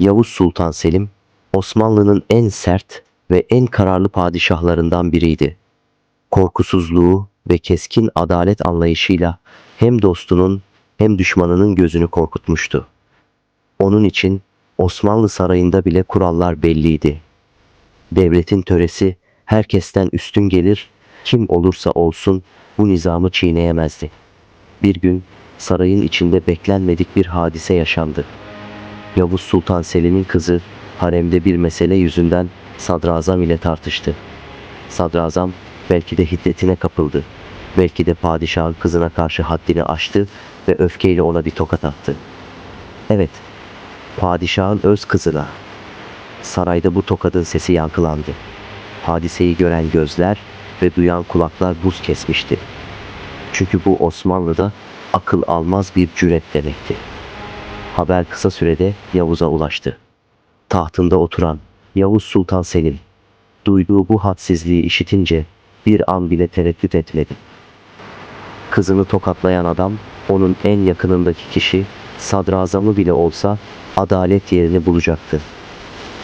Yavuz Sultan Selim, Osmanlı'nın en sert ve en kararlı padişahlarından biriydi. Korkusuzluğu ve keskin adalet anlayışıyla hem dostunun hem düşmanının gözünü korkutmuştu. Onun için Osmanlı sarayında bile kurallar belliydi. Devletin töresi herkesten üstün gelir, kim olursa olsun bu nizamı çiğneyemezdi. Bir gün sarayın içinde beklenmedik bir hadise yaşandı. Yavuz Sultan Selim'in kızı haremde bir mesele yüzünden sadrazam ile tartıştı. Sadrazam belki de hiddetine kapıldı. Belki de padişahın kızına karşı haddini aştı ve öfkeyle ona bir tokat attı. Evet, padişahın öz kızına. Sarayda bu tokadın sesi yankılandı. Hadiseyi gören gözler ve duyan kulaklar buz kesmişti. Çünkü bu Osmanlı'da akıl almaz bir cüret demekti. Haber kısa sürede Yavuz'a ulaştı. Tahtında oturan Yavuz Sultan Selim, duyduğu bu hadsizliği işitince bir an bile tereddüt etmedi. Kızını tokatlayan adam, onun en yakınındaki kişi, sadrazamı bile olsa adalet yerini bulacaktı.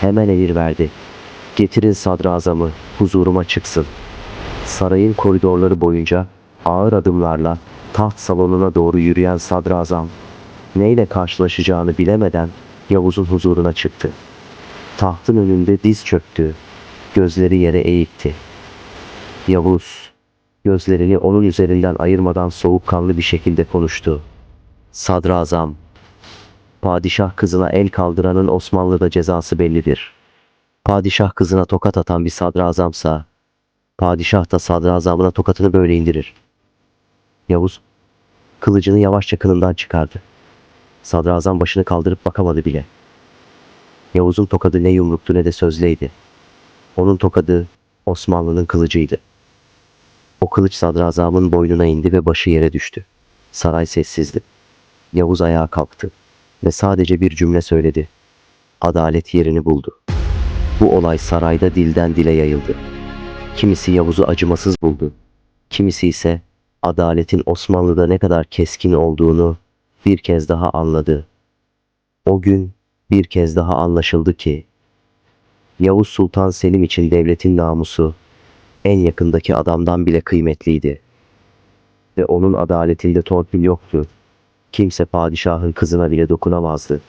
Hemen emir verdi. Getirin sadrazamı, huzuruma çıksın. Sarayın koridorları boyunca ağır adımlarla taht salonuna doğru yürüyen sadrazam, neyle karşılaşacağını bilemeden Yavuz'un huzuruna çıktı. Tahtın önünde diz çöktü, gözleri yere eğikti. Yavuz, gözlerini onun üzerinden ayırmadan soğukkanlı bir şekilde konuştu. Sadrazam, padişah kızına el kaldıranın Osmanlı'da cezası bellidir. Padişah kızına tokat atan bir sadrazamsa, padişah da sadrazamına tokatını böyle indirir. Yavuz, kılıcını yavaşça kınından çıkardı. Sadrazam başını kaldırıp bakamadı bile. Yavuz'un tokadı ne yumruktu ne de sözleydi. Onun tokadı Osmanlı'nın kılıcıydı. O kılıç sadrazamın boynuna indi ve başı yere düştü. Saray sessizdi. Yavuz ayağa kalktı ve sadece bir cümle söyledi. Adalet yerini buldu. Bu olay sarayda dilden dile yayıldı. Kimisi Yavuz'u acımasız buldu. Kimisi ise adaletin Osmanlı'da ne kadar keskin olduğunu bir kez daha anladı. O gün bir kez daha anlaşıldı ki Yavuz Sultan Selim için devletin namusu en yakındaki adamdan bile kıymetliydi. Ve onun adaletinde torpil yoktu. Kimse padişahın kızına bile dokunamazdı.